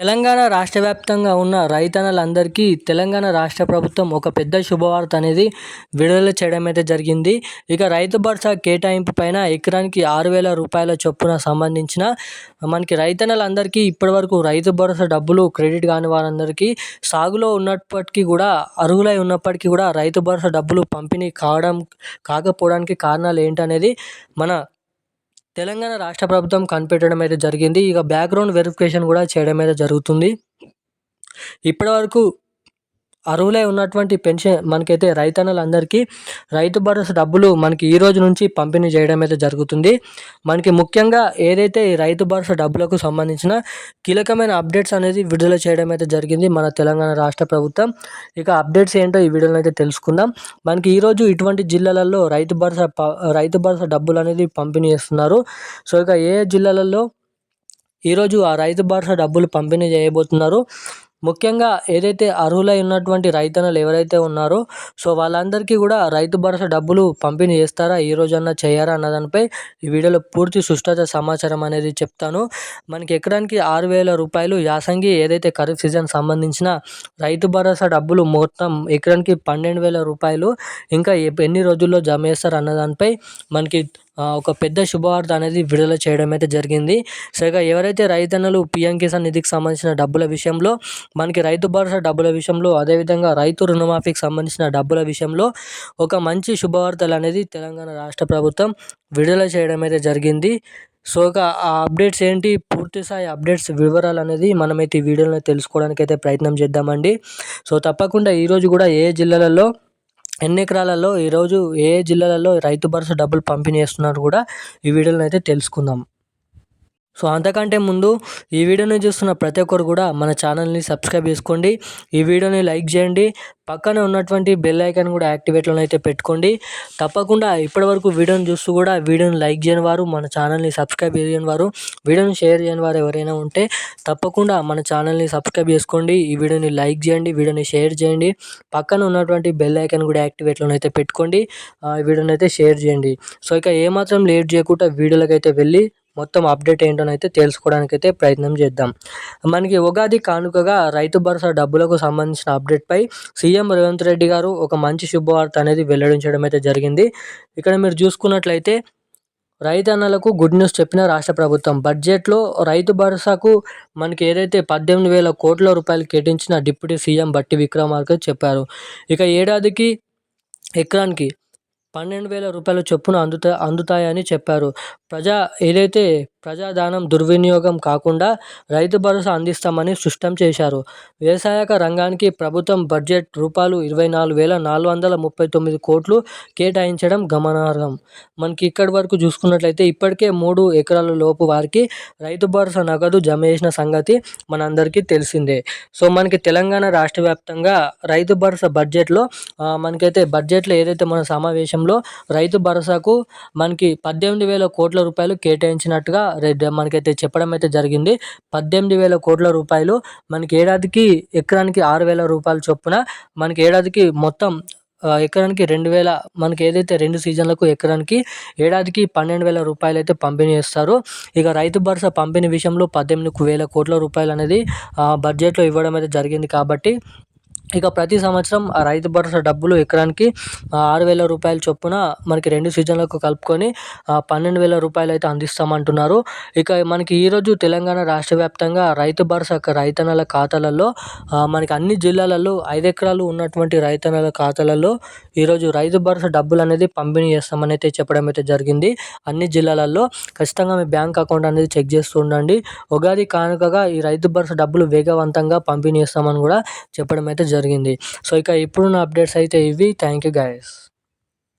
తెలంగాణ రాష్ట్ర వ్యాప్తంగా ఉన్న రైతన్నలందరికీ తెలంగాణ రాష్ట్ర ప్రభుత్వం ఒక పెద్ద శుభవార్త అనేది విడుదల చేయడం అయితే జరిగింది. ఇక రైతు భరోసా కేటాయింపు పైన ఎకరానికి ఆరు వేల రూపాయల చొప్పున సంబంధించిన మనకి రైతన్నలందరికీ ఇప్పటివరకు రైతు భరోసా డబ్బులు క్రెడిట్ కాని వారందరికీ సాగులో ఉన్నప్పటికీ కూడా అర్హులై ఉన్నప్పటికీ కూడా రైతు భరోసా డబ్బులు పంపిణీ కావడం కాకపోవడానికి కారణాలు ఏంటనేది మన తెలంగాణ రాష్ట్ర ప్రభుత్వం కనిపెట్టడం అయితే జరిగింది. ఇక బ్యాక్గ్రౌండ్ వెరిఫికేషన్ కూడా చేయడం అయితే జరుగుతుంది. ఇప్పటివరకు అర్హులై ఉన్నటువంటి పెన్షన్ మనకైతే రైతన్నలందరికీ రైతు భరోసా డబ్బులు మనకి ఈ రోజు నుంచి పంపిణీ చేయడం అయితే జరుగుతుంది. మనకి ముఖ్యంగా ఏదైతే ఈ రైతు భరోసా డబ్బులకు సంబంధించిన కీలకమైన అప్డేట్స్ అనేది విడుదల చేయడం అయితే జరిగింది మన తెలంగాణ రాష్ట్ర ప్రభుత్వం. ఇక అప్డేట్స్ ఏంటో ఈ వీడియోలో అయితే తెలుసుకుందాం. మనకి ఈరోజు ఇటువంటి జిల్లాలలో రైతు భరోసా రైతు భరోసా డబ్బులు అనేది పంపిణీ చేస్తున్నారు. సో ఇక ఏ జిల్లాలలో ఈరోజు ఆ రైతు భరోసా డబ్బులు పంపిణీ చేయబోతున్నారు? ముఖ్యంగా ఏదైతే అర్హులై ఉన్నటువంటి రైతన్నలు ఎవరైతే ఉన్నారో సో వాళ్ళందరికీ కూడా రైతు భరోసా డబ్బులు పంపిణీ చేస్తారా ఈ రోజన్నా చేయారా అన్న దానిపై ఈ వీడియోలో పూర్తి సుష్టత సమాచారం అనేది చెప్తాను. మనకి ఎకరానికి ఆరు వేల రూపాయలు యాసంగి ఏదైతే ఖరీఫ్ సీజన్ సంబంధించిన రైతు భరోసా డబ్బులు మొత్తం ఎకరానికి పన్నెండు వేల రూపాయలు ఇంకా ఎన్ని రోజుల్లో జమ చేస్తారు అన్న దానిపై మనకి ఒక పెద్ద శుభవార్త అనేది విడుదల చేయడం అయితే జరిగింది. సరిగా ఎవరైతే రైతన్నలు పిఎం కిసాన్ నిధికి సంబంధించిన డబ్బుల విషయంలో మనకి రైతు భరోసా డబ్బుల విషయంలో అదేవిధంగా రైతు రుణమాఫీకి సంబంధించిన డబ్బుల విషయంలో ఒక మంచి శుభవార్తలు అనేది తెలంగాణ రాష్ట్ర ప్రభుత్వం విడుదల చేయడం అయితే జరిగింది. సో ఇక ఆ అప్డేట్స్ ఏంటి? పూర్తి స్థాయి అప్డేట్స్ వివరాలు అనేది మనమైతే ఈ వీడియోలో తెలుసుకోవడానికి అయితే ప్రయత్నం చేద్దామండి. సో తప్పకుండా ఈరోజు కూడా ఏ జిల్లాలలో ఎన్ని ఎకరాలలో ఈరోజు ఏ జిల్లాలలో రైతు భరోసా డబ్బులు పంపిణీ చేస్తున్నారు కూడా ఈ వీడియోలో అయితే తెలుసుకుందాం. సో అంతకంటే ముందు ఈ వీడియోని చూస్తున్న ప్రతి ఒక్కరు కూడా మన ఛానల్ని సబ్స్క్రైబ్ చేసుకోండి. ఈ వీడియోని లైక్ చేయండి. పక్కన ఉన్నటువంటి బెల్ ఐకాన్ కూడా యాక్టివేట్లో అయితే పెట్టుకోండి. తప్పకుండా ఇప్పటివరకు వీడియోని చూస్తూ కూడా వీడియోని లైక్ చేయని వారు మన ఛానల్ని సబ్స్క్రైబ్ చేయని వారు వీడియోని షేర్ చేయని వారు ఎవరైనా ఉంటే తప్పకుండా మన ఛానల్ని సబ్స్క్రైబ్ చేసుకోండి. ఈ వీడియోని లైక్ చేయండి వీడియోని షేర్ చేయండి. పక్కన ఉన్నటువంటి బెల్ ఐకాన్ కూడా యాక్టివేట్లో అయితే పెట్టుకోండి. ఈ వీడియోని అయితే షేర్ చేయండి. సో ఇక ఏమాత్రం లేట్ చేయకుండా వీడియోలకైతే వెళ్ళి మొత్తం అప్డేట్ ఏంటోనైతే తెలుసుకోవడానికి అయితే ప్రయత్నం చేద్దాం. మనకి ఉగాది కానుకగా రైతు భరోసా డబ్బులకు సంబంధించిన అప్డేట్పై సీఎం రేవంత్ రెడ్డి గారు ఒక మంచి శుభవార్త అనేది వెల్లడించడం అయితే జరిగింది. ఇక్కడ మీరు చూసుకున్నట్లయితే రైతన్నలకు గుడ్ న్యూస్ చెప్పిన రాష్ట్ర ప్రభుత్వం. బడ్జెట్లో రైతు భరోసాకు మనకి ఏదైతే పద్దెనిమిది వేల కోట్ల రూపాయలు కేటాయించిన డిప్యూటీ సీఎం బట్టి విక్రమార్క చెప్పారు. ఇక ఏడాదికి ఎకరానికి పన్నెండు వేల రూపాయల చొప్పున అందుతా అందుతాయని చెప్పారు. ప్రజా ఏదైతే ప్రజాదానం దుర్వినియోగం కాకుండా రైతు భరోసా అందిస్తామని స్పష్టం చేశారు. వ్యవసాయక రంగానికి ప్రభుత్వం బడ్జెట్ రూపాయలు ఇరవై నాలుగు వేల నాలుగు వందల ముప్పై తొమ్మిది కోట్లు కేటాయించడం గమనార్హం. మనకి ఇక్కడి వరకు చూసుకున్నట్లయితే ఇప్పటికే మూడు ఎకరాల లోపు వారికి రైతు భరోసా నగదు జమ చేసిన సంగతి మనందరికీ తెలిసిందే. సో మనకి తెలంగాణ రాష్ట్ర వ్యాప్తంగా రైతు భరోసా బడ్జెట్లో మనకైతే బడ్జెట్లో ఏదైతే మన సమావేశంలో రైతు భరోసాకు మనకి పద్దెనిమిది వేల కోట్ల రూపాయలు కేటాయించినట్టుగా మనకైతే చెప్పడం అయితే జరిగింది. పద్దెనిమిది వేల కోట్ల రూపాయలు మనకి ఏడాదికి ఎకరానికి ఆరు వేల రూపాయల చొప్పున మనకి ఏడాదికి మొత్తం ఎకరానికి రెండు వేల మనకి ఏదైతే రెండు సీజన్లకు ఎకరానికి ఏడాదికి పన్నెండు వేల రూపాయలు అయితే పంపిణీ చేస్తారు. ఇక రైతు భరోసా పంపిణీ విషయంలో పద్దెనిమిది వేల కోట్ల రూపాయలు అనేది బడ్జెట్లో ఇవ్వడం అయితే జరిగింది కాబట్టి ఇక ప్రతి సంవత్సరం ఆ రైతు భరోసా డబ్బులు ఎకరానికి ఆరు వేల రూపాయల చొప్పున మనకి రెండు సీజన్లకు కలుపుకొని పన్నెండు వేల రూపాయలు అయితే అందిస్తామంటున్నారు. ఇక మనకి ఈరోజు తెలంగాణ రాష్ట్ర వ్యాప్తంగా రైతు భరోసా రైతన్నల ఖాతాలలో మనకి అన్ని జిల్లాలలో ఐదు ఎకరాలు ఉన్నటువంటి రైతన్నల ఖాతాలలో ఈరోజు రైతు భరోసా డబ్బులు అనేది పంపిణీ చేస్తామని అయితే చెప్పడం అయితే జరిగింది. అన్ని జిల్లాలలో ఖచ్చితంగా మీ బ్యాంక్ అకౌంట్ అనేది చెక్ చేస్తూ ఉండండి. ఉగాది కానుకగా ఈ రైతు భరోసా డబ్బులు వేగవంతంగా పంపిణీ చేస్తామని కూడా చెప్పడం అయితే జరిగింది. జరిగింది. సో ఇక ఇప్పుడున్న అప్డేట్స్ అయితే ఇవి. Thank you guys